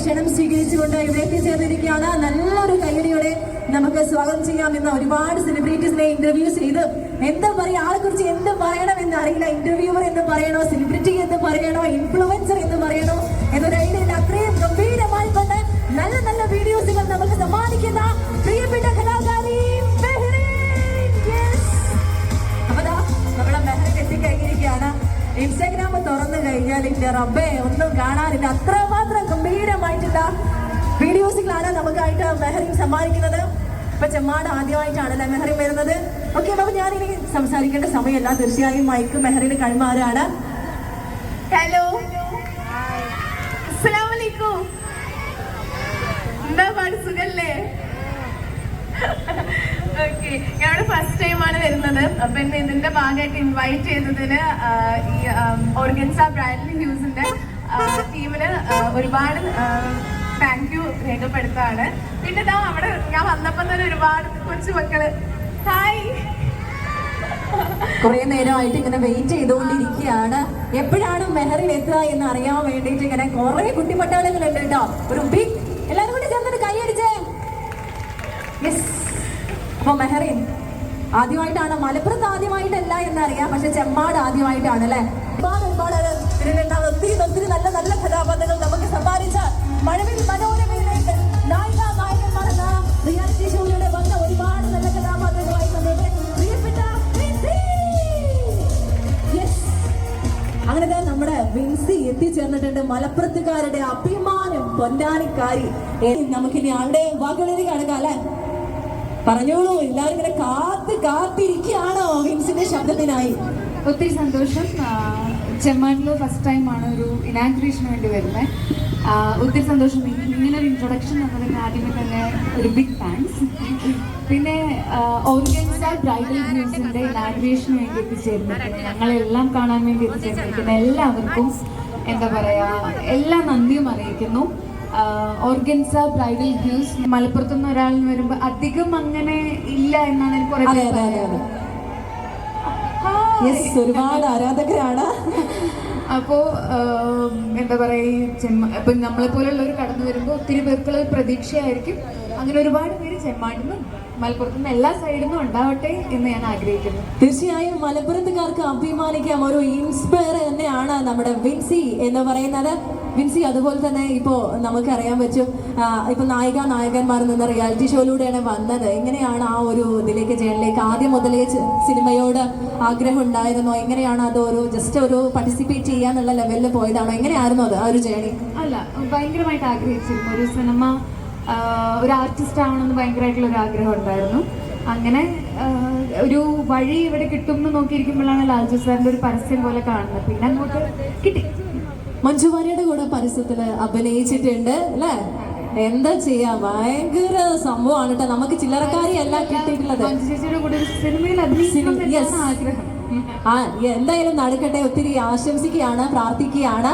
ക്ഷണം സ്വീകരിച്ചുകൊണ്ട് ഇവിടെ എത്തിച്ചേർന്നിരിക്കുകയാണ്. നല്ലൊരു കയ്യടിയോടെ നമുക്ക് സ്വാഗതം ചെയ്യാം ഇന്ന് ഒരുപാട് സെലിബ്രിറ്റീസിനെ ഇന്റർവ്യൂ ചെയ്ത് എന്താ പറയാ? ആളെ കുറിച്ച് എന്ത് പറയണം എന്ന് അറിയില്ല. ഇന്റർവ്യൂവർ എന്ന് പറയണോ? സെലിബ്രിറ്റി എന്ന് പറയണോ? ഇൻഫ്ലുവൻസർ എന്ന് പറയണോ? എന്നൊരു ഐഡിയ ഇല്ല. അത്രയും ഗംഭീരമായി കൊണ്ട് നല്ല നല്ല വീഡിയോസുകൾ നമുക്ക് സമ്മാനിക്കുന്ന പ്രിയപ്പെട്ട കലാകാരി മെഹറിൻ Yes. അപ്പൊ ദാ നമ്മുടെ മെഹറിൻ എത്തിക്കഴിഞ്ഞിരിക്കുകയാണ്. ഇൻസ്റ്റാഗ്രാം തുറന്നു കഴിഞ്ഞാൽ എന്റെ റബ്ബേ ഒന്നും കാണാനില്ല അത്രമാത്രം ഗംഭീരമായിട്ടുള്ള വീഡിയോസുകളാണ് നമുക്കായിട്ട് മെഹറിൻ സമ്മാനിക്കുന്നത്. ഇപ്പൊ ചെമ്മാട് ആദ്യമായിട്ടാണല്ലേ മെഹറിൻ വരുന്നത്. ഞാനിനി സംസാരിക്കേണ്ട സമയമല്ല. തീർച്ചയായും മൈക്ക് മെഹറിന് കൈമാറാണ്. ഹലോ അസ്സലാമലൈക്കും. എന്താ പാട്? സുഖല്ലേ? ഓക്കെ ഫസ്റ്റ് ടൈമാണ് വരുന്നത്. അപ്പൊ എന്നെ ഇതിന്റെ ഭാഗമായിട്ട് ഇൻവൈറ്റ് ചെയ്തതിന് ഈ ഓർഗൻസ ബ്രാൻഡ് ഹ്യൂസിന്റെ ടീമിന് ഒരുപാട് താങ്ക് യു രേഖപ്പെടുത്താണ് പിന്നെ അവിടെ ഞാൻ വന്നപ്പോ തന്നെ ഒരുപാട് കൊച്ചു മക്കൾ. ഹായ് കുറെ നേരമായിട്ട് ഇങ്ങനെ വെയിറ്റ് ചെയ്തുകൊണ്ടിരിക്കുകയാണ്. എപ്പോഴാണ് മെഹറിൻ എത്തുക എന്ന് അറിയാൻ വേണ്ടിയിട്ട് ഇങ്ങനെ കുറെ കുട്ടിപ്പട്ടാളുകളുണ്ട് കേട്ടോ. ഒരു ബിഗ് എല്ലാവരും കൂടി ചേർന്നിട്ട് കൈയടിച്ചേ യെസ് അപ്പൊ മെഹറിൻ ആദ്യമായിട്ടാണ് മലപ്പുറത്ത് ആദ്യമായിട്ടല്ല എന്നറിയാം. പക്ഷെ ചെമ്മാട് ആദ്യമായിട്ടാണ് അല്ലെ? ഒരുപാട് ഒരുപാട് ഒത്തിരി ഒത്തിരി നല്ല നല്ല കഥാപാത്രങ്ങൾ നമുക്ക് സമ്മാനിച്ച മഴവിൽ അങ്ങനെ നമ്മുടെ വിൻസി എത്തിച്ചേർന്നിട്ടുണ്ട്. മലപ്പുറത്തുകാരുടെ അഭിമാനം പൊന്നാനിക്കാരി. നമുക്കിനി ആളുടെ വാക്കുകളിലേക്ക് കടക്കാം അല്ലെ? പറഞ്ഞോളൂ എല്ലാവരും ഇങ്ങനെ കാത്ത് കാത്തിരിക്കുകയാണോ വിൻസിന്റെ ശബ്ദത്തിനായി? ഒത്തിരി സന്തോഷം. ചെമ്മാനിൽ ഫസ്റ്റ് ടൈമാണ് ഒരു ഇനാഗ്രേഷന് വേണ്ടി വരുന്നത് ഒത്തിരി സന്തോഷം. ഇങ്ങനെ ഒരു ഇൻട്രൊഡക്ഷൻ തന്നതിന് ആദ്യമേ തന്നെ ഒരു ബിഗ് താങ്ക്സ് പിന്നെ ഓർഗൻസ ബ്രൈഡൽ ന്യൂസിന്റെ ഇനാഗ്രേഷന് വേണ്ടി എത്തിച്ചേർന്നിട്ടുണ്ട് ഞങ്ങളെല്ലാം കാണാൻ വേണ്ടി എത്തിച്ചേർന്നിരിക്കുന്ന. എല്ലാവർക്കും എന്താ പറയാ എല്ലാ നന്ദിയും അറിയിക്കുന്നു. ഓർഗൻസ ബ്രൈഡൽ ഹ്യൂസ് മലപ്പുറത്തുനിന്ന് ഒരാളിന് വരുമ്പോൾ അധികം അങ്ങനെ ഇല്ല എന്നാണ് എനിക്ക് കുറേ ഒരുപാട് ആരാധകരാണ്. അപ്പോൾ എന്താ പറയുക ഇപ്പൊ ചെമ്മ ഇപ്പം നമ്മളെ പോലുള്ളവർ കടന്നു വരുമ്പോൾ ഒത്തിരി പേർക്കുള്ള പ്രതീക്ഷയായിരിക്കും. അങ്ങനെ ഒരുപാട് പേര് ചെമ്മാടിന്നും മലപ്പുറത്തുനിന്ന് എല്ലാ സൈഡിൽ നിന്നും ഉണ്ടാവട്ടെ എന്ന് ഞാൻ ആഗ്രഹിക്കുന്നു. തീർച്ചയായും മലപ്പുറത്തുകാർക്ക് അഭിമാനിക്കാം. ഒരു ഇൻസ്പയർ തന്നെയാണ് നമ്മുടെ വിൻസി എന്ന് പറയുന്നത്. വിൻസി അതുപോലെ തന്നെ ഇപ്പോ നമുക്കറിയാൻ പറ്റും ഇപ്പൊ നായിക നായകന്മാർ നിന്ന് റിയാലിറ്റി ഷോയിലൂടെയാണ് വന്നത്. എങ്ങനെയാണ് ആ ഒരു ഇതിലേക്ക് ജേണിലേക്ക് ആദ്യം മുതലേ സിനിമയോട് ആഗ്രഹം ഉണ്ടായിരുന്നോ? എങ്ങനെയാണ് അത് ഒരു ജസ്റ്റ് ഒരു പാർട്ടിസിപ്പേറ്റ് ചെയ്യാന്നുള്ള ലെവലിൽ പോയതാണോ? എങ്ങനെയായിരുന്നു അത് ആ ഒരു ജേണി അല്ല ഭയങ്കരമായിട്ട് ആഗ്രഹിച്ചിരുന്നു. ഒരു സിനിമ ഒരു ആർട്ടിസ്റ്റ് ആവണമെന്ന് ഭയങ്കരമായിട്ടുള്ള ഒരു ആഗ്രഹം ഉണ്ടായിരുന്നു. അങ്ങനെ ഒരു വഴി ഇവിടെ കിട്ടും എന്ന് നോക്കിയിരിക്കുമ്പോഴാണ് ലാൽജു സാറിന്റെ ഒരു പരസ്യം പോലെ കാണുന്നത്. പിന്നെ അങ്ങോട്ട് കിട്ടി. മഞ്ജു വാര്യയുടെ കൂടെ പരസ്യത്തിൽ അഭിനയിച്ചിട്ടുണ്ട് അല്ലേ? എന്താ ചെയ്യാ? ഭയങ്കര സംഭവമാണ് കേട്ടോ നമുക്ക് ചില്ലറക്കാരിയല്ല കിട്ടിയിട്ടുള്ളത്. എന്തായാലും നടക്കട്ടെ. ഒത്തിരി ആശംസിക്കുകയാണ് പ്രാർത്ഥിക്കുകയാണ്.